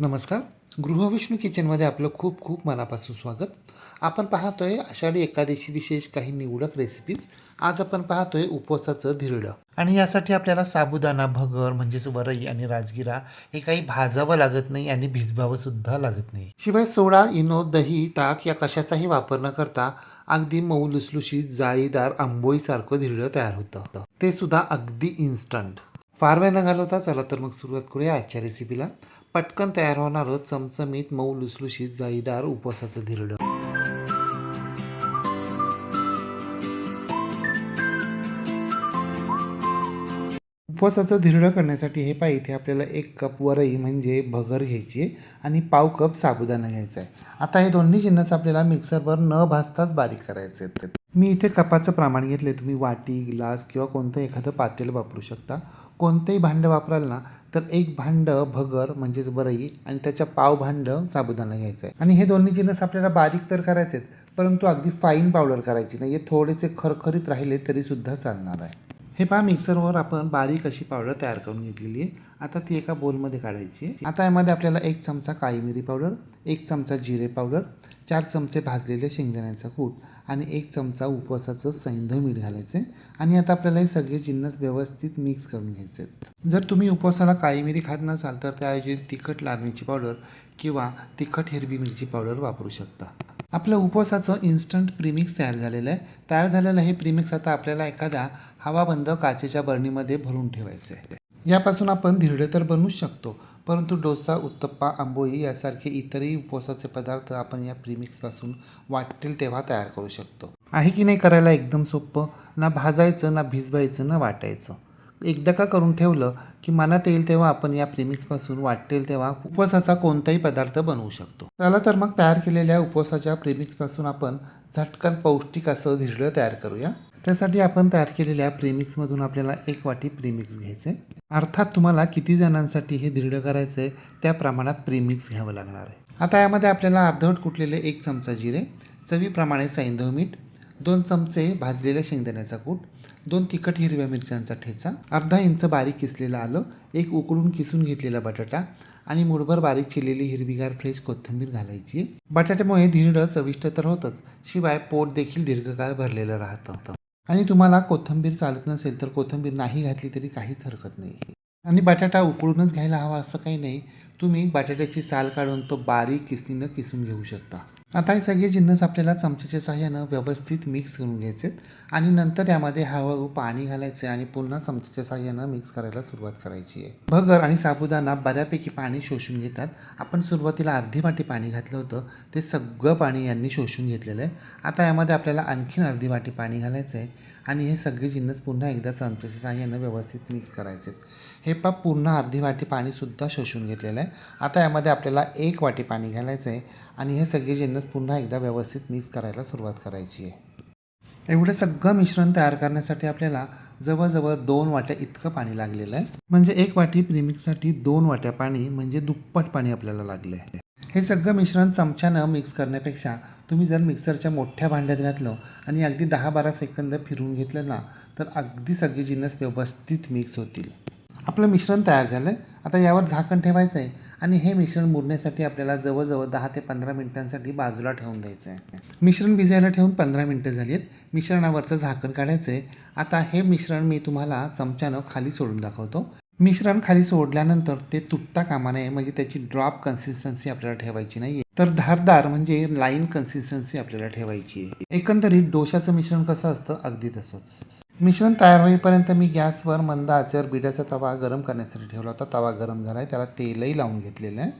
नमस्कार. गृहविष्णू किचनमध्ये आपलं खूप खूप मनापासून स्वागत. आपण पाहतोय आषाढी एकादशी विशेष काही निवडक रेसिपीज आज आपण पाहतोय उपवासाचं धिरडं. आणि यासाठी आपल्याला साबुदाणा भगर म्हणजेच वरई आणि राजगिरा हे काही भाजावं लागत नाही आणि भिजवावं सुद्धा लागत नाही. शिवाय सोडा इनो दही ताक या कशाचाही वापर न करता अगदी मऊ लुसलुशीत जाळीदार आंबोळीसारखं धिरडं तयार होतं. ते सुद्धा अगदी इन्स्टंट फार वेळ न घालवता चला तर मग सुरुवात करूया आजच्या रेसिपीला पटकन तयार होणारं चमचमीत मऊ लुसलुशीत जाईदार उपवासाचं धिरडं. उपवासाचं धिरडं करण्यासाठी हे पाय इथे आपल्याला एक कप वरई म्हणजे भगर घ्यायची आहे आणि पाव कप साबुदाणा घ्यायचा आहे. आता हे दोन्ही जिन्नस आपल्याला मिक्सरवर न भाजताच बारीक करायचे आहेत. मी इथे कपाचं प्रमाण घेतले तुम्ही वाटी ग्लास किंवा कोणतं एखादं पातेलं वापरू शकता. कोणतंही भांडं वापराल ना तर एक भांडं भगर म्हणजेच वरई आणि त्याच्या पाव भांडं साबुदाणा घ्यायचं आहे. आणि हे दोन्ही जिन्नस आपल्याला बारीक तर करायचे आहेत परंतु अगदी फाईन पावडर करायची नाही. हे थोडेसे खरखरीत राहिले तरीसुद्धा चालणार आहे. हे पहा मिक्सरवर आपण बारीक अशी पावडर तयार करून घेतलेली आहे. आता ती एका बोलमध्ये काढायची आहे. आता यामध्ये आपल्याला एक चमचा काळी मिरी पावडर एक चमचा जिरे पावडर चार चमचे भाजलेले शेंगदाण्याचा कूट आणि एक चमचा उपवासाचं सैंध मीठ घालायचं आहे. आणि आता आपल्याला हे सगळे जिन्नस व्यवस्थित मिक्स करून घ्यायचे आहेत. जर तुम्ही उपवासाला काळी मिरी खात नसाल तर त्याऐवजी तिखट लाल मिरची पावडर किंवा तिखट हिरवी मिरची पावडर वापरू शकता. आपलं उपवासाचं इन्स्टंट प्रीमिक्स तयार झालेलं आहे. तयार झालेलं हे प्रीमिक्स आता आपल्याला एखाद्या हवाबंद काचेच्या बरणीमध्ये भरून ठेवायचं आहे यापासून आपण धिरडे तर बनवूच शकतो परंतु डोसा उत्तप्पा आंबोळी यासारखे इतरही उपवासाचे पदार्थ आपण या प्रीमिक्सपासून वाटेल तेव्हा तयार करू शकतो. आहे की नाही करायला एकदम सोपं? ना भाजायचं ना भिजवायचं ना वाटायचं. एकदा का करून ठेवलं की मनात येईल तेव्हा आपण या प्रेमिक्सपासून वाटेल तेव्हा उपवासाचा कोणताही पदार्थ बनवू शकतो. चला तर मग तयार केलेल्या उपवासाच्या प्रेमिक्सपासून आपण झटकन पौष्टिक असं धिरडं तयार करूया. त्यासाठी आपण तयार केलेल्या प्रेमिक्समधून आपल्याला एक वाटी प्रेमिक्स घ्यायचं आहे अर्थात तुम्हाला किती जणांसाठी हे धिरडं करायचं आहे त्या प्रमाणात प्रेमिक्स घ्यावं लागणार आहे. आता यामध्ये आपल्याला अर्धवट कुटलेले एक चमचा जिरे चवीप्रमाणे सैंधव मीठ दोन चमचे भाजलेल्या शेंगदाण्याचा कूट दोन तिखट हिरव्या मिरच्यांचा ठेचा अर्धा इंच बारीक किसलेलं आलं एक उकडून किसून घेतलेला बटाटा आणि मुठभर बारीक चिरलेली हिरवीगार फ्रेश कोथिंबीर घालायची. बटाट्यामुळे धिरडं चविष्ट तर होतंच शिवाय पोट देखील दीर्घकाळ भरलेलं राहतं आणि तुम्हाला कोथिंबीर चालत नसेल तर कोथिंबीर नाही घातली तरी काहीच हरकत नाही. आणि बटाटा उकळूनच घ्यायला हवा असं काही नाही तुम्ही बटाट्याची साल काढून तो बारीक किसनीनं किसून घेऊ शकता. आता हे सगळे जिन्नस आपल्याला चमच्याच्या साह्यानं व्यवस्थित मिक्स करून घ्यायचे आणि नंतर यामध्ये हळूहळू पाणी घालायचे आणि पुन्हा चमच्याच्या साह्यानं मिक्स करायला सुरुवात करायची आहे. भगर आणि साबुदाणा बऱ्यापैकी पाणी शोषून घेतात. आपण सुरुवातीला अर्धी वाटी पाणी घातलं होतं. ते सगळं पाणी यांनी शोषून घेतलेलं आहे. आता यामध्ये आपल्याला आणखीन अर्धी वाटी पाणी घालायचं आहे. आणि हे सगळे जिन्नस पुन्हा एकदा चमच्याच्या साह्यानं व्यवस्थित मिक्स करायचे हे पा पूर्ण अर्धी वाटी पाणीसुद्धा शोषून घेतलेलं आहे. आता यामध्ये आपल्याला एक वाटी पाणी घालायचं आहे. आणि हे सगळे जिन्नस पुन्हा एकदा व्यवस्थित मिक्स करायला सुरुवात करायची आहे. एवढं सगळं मिश्रण तयार करण्यासाठी आपल्याला जवळजवळ दोन वाट्या इतकं पाणी लागलेलं आहे. म्हणजे एक वाटी प्रीमिक्ससाठी दोन वाट्या पाणी म्हणजे दुप्पट पाणी आपल्याला लागलं आहे हे सगळं मिश्रण चमच्यानं मिक्स करण्यापेक्षा तुम्ही जर मिक्सरच्या मोठ्या भांड्यात घातलं आणि अगदी दहा बारा सेकंद फिरून घेतलं ना तर अगदी सगळी जिन्नस व्यवस्थित मिक्स होतील. आपलं मिश्रण तयार झालं. आहे आता यावर झाकण ठेवायचं आहे आणि हे मिश्रण मुरण्यासाठी आपल्याला जवळजवळ दहा ते पंधरा मिनिटांसाठी बाजूला ठेवून द्यायचं आहे मिश्रण भिजायला ठेवून पंधरा मिनटं झाली आहेत मिश्रणावरचं झाकण काढायचं आहे आता हे मिश्रण मी तुम्हाला चमच्यानं खाली सोडून दाखवतो. मिश्रण खाली सोडल्यानंतर ते तुटता कामा नये म्हणजे त्याची ड्रॉप कन्सिस्टन्सी आपल्याला ठेवायची नाही तर धारदार म्हणजे लाईन कन्सिस्टन्सी आपल्याला ठेवायची आहे. एकंदरीत डोशाचं मिश्रण कसं असतं? अगदी तसंच. मिश्रण तयार होईपर्यंत मी गॅसवर मंद आचेवर बिड्याचा तवा गरम करण्यासाठी ठेवला होता. तवा गरम झाला आहे त्याला तेलही लावून घेतलेलं आहे.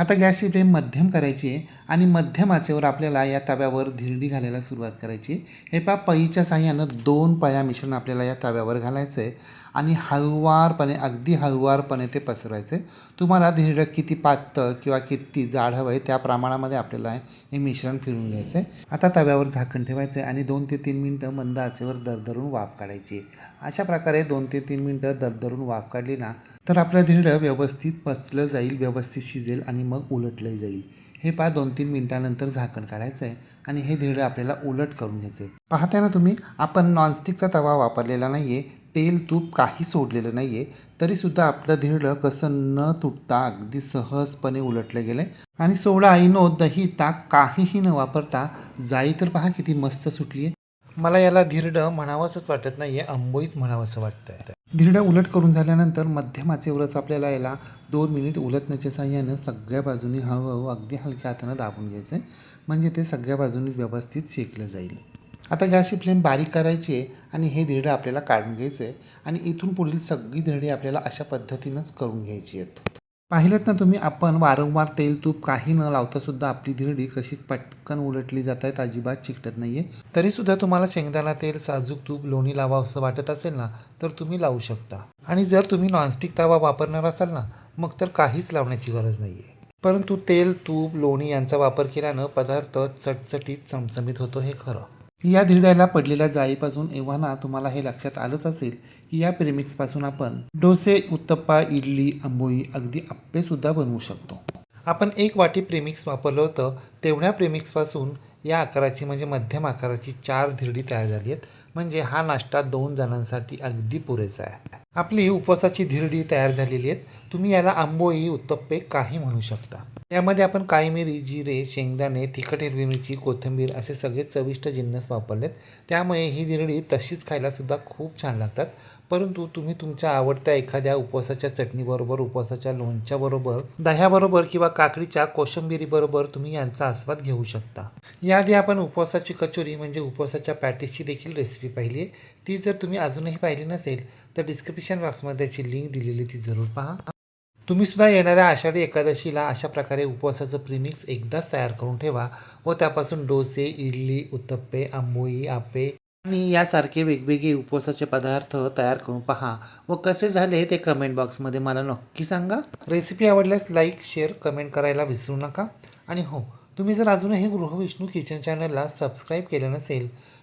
आता गॅसची फ्लेम मध्यम करायची आहे आणि मध्यम आचेवर आपल्याला या तव्यावर धिरडी घालायला सुरुवात करायची हे पा पळीच्या साह्यानं दोन पळ्या मिश्रण आपल्याला या तव्यावर घालायचं आहे आणि हळुवारपणे अगदी हळुवारपणे ते पसरवायचे तुम्हाला धिरडं किती पातळ किंवा किती जाड हवं आहे त्या प्रमाणामध्ये आपल्याला हे मिश्रण फिरून घ्यायचं आहे आता तव्यावर झाकण ठेवायचं आहे आणि दोन ते तीन मिनटं मंद आचेवर दरदरून वाफ काढायची अशा प्रकारे दोन ते तीन मिनटं दरदरून वाफ काढली ना तर आपलं धिरडं व्यवस्थित पचलं जाईल व्यवस्थित शिजेल आणि मग उलटलं जाईल. हे पहा दोन तीन मिनटानंतर झाकण काढायचं आहे आणि हे धिरडं आपल्याला उलट करून घ्यायचं आहे पाहताय ना तुम्ही आपण नॉनस्टिकचा तवा वापरलेला नाही आहे तेल तूप काही सोडलेलं नाही आहे तरीसुद्धा आपलं धिरडं कसं न तुटता अगदी सहजपणे उलटलं गेलं आहे आणि सोडा इनो दही ताक काहीही न वापरता जाई तर पहा किती मस्त सुटली आहे मला याला धिरडं म्हणावंसंच वाटत नाही आहे आंबोईच म्हणावंसं वाटतं धिरडं उलट करून झाल्यानंतर मध्यमाचे आचेवरच आपल्याला याला दोन मिनिट उलटण्याच्या साह्यानं सगळ्या बाजूनी हळूहळू अगदी हलक्या हातानं दाबून घ्यायचं. आहे म्हणजे ते सगळ्या बाजूनी व्यवस्थित शेकलं जाईल. आता गॅसची फ्लेम बारीक करायची आहे आणि हे धिरडं आपल्याला काढून घ्यायचं आहे. आणि इथून पुढील सगळी धिरडी आपल्याला अशा पद्धतीनंच करून घ्यायची आहेत. पाहिलेत ना तुम्ही आपण वारंवार तेल तूप काही न लावता सुद्धा आपली धिरडी कशी पटकन उलटली जात आहेत अजिबात चिकटत नाही आहे तरीसुद्धा तुम्हाला शेंगदाणा तेल साजूक तूप लोणी लावा असं वाटत असेल ना तर तुम्ही लावू शकता. आणि जर तुम्ही नॉनस्टिक तवा वापरणार असाल ना मग तर काहीच लावण्याची गरज नाही आहे परंतु तेल तूप लोणी यांचा वापर केल्यानं पदार्थ चटचटीत चमचमीत होतो हे खरं. या धिरड्याला पडलेल्या जाळीपासून एव्हाना तुम्हाला हे लक्षात आलंच असेल की या प्रेमिक्सपासून आपण डोसे उत्तप्पा इडली आंबोळी अगदी आप्पेसुद्धा बनवू शकतो. आपण एक वाटी प्रेमिक्स वापरलं होतं तेवढ्या प्रेमिक्सपासून या आकाराची म्हणजे मध्यम आकाराची चार धिरडी तयार झाली आहेत. म्हणजे हा नाश्ता दोन जणांसाठी अगदी पुरेसा आहे. आपली उपवासाची धिरडी तयार झालेली आहेत. तुम्ही याला आंबोळी उत्तप्पे काही म्हणू शकता. यामध्ये आपण काळी मिरी जिरे शेंगदाणे तिखट हिरवी मिरची कोथिंबीर असे सगळे चविष्ट जिन्नस वापरलेत. त्यामुळे ही धिरडी तशीच खायलासुद्धा खूप छान लागतात. परंतु तुम्ही तुमच्या आवडत्या एखाद्या उपवासाच्या चटणीबरोबर उपवासाच्या लोणच्याबरोबर दह्याबरोबर किंवा काकडीच्या कोशिंबिरीबरोबर तुम्ही यांचा आस्वाद घेऊ शकता. याआधी आपण उपवासाची कचोरी म्हणजे उपवासाच्या पॅटीसची देखील रेसिपी पाहिली आहे ती जर तुम्ही अजूनही पाहिली नसेल तर डिस्क्रिप्शन बॉक्समध्ये त्याची लिंक दिलेली ती जरूर पहा. तुम्ही सुद्धा येणाऱ्या आषाढी एकादशीला अशा प्रकारे उपवासाचं प्रीमिक्स एकदाच तयार करून ठेवा व त्यापासून डोसे इडली उत्तप्पे आंबोई आपे आणि यासारखे वेगवेगळे उपवासाचे पदार्थ तयार करून पहा. व कसे झाले ते कमेंट बॉक्समध्ये मला नक्की सांगा. रेसिपी आवडल्यास लाईक शेअर कमेंट करायला विसरू नका. आणि हो तुम्ही जर अजूनही गृहविष्णू किचन चॅनलला सबस्क्राईब केलं नसेल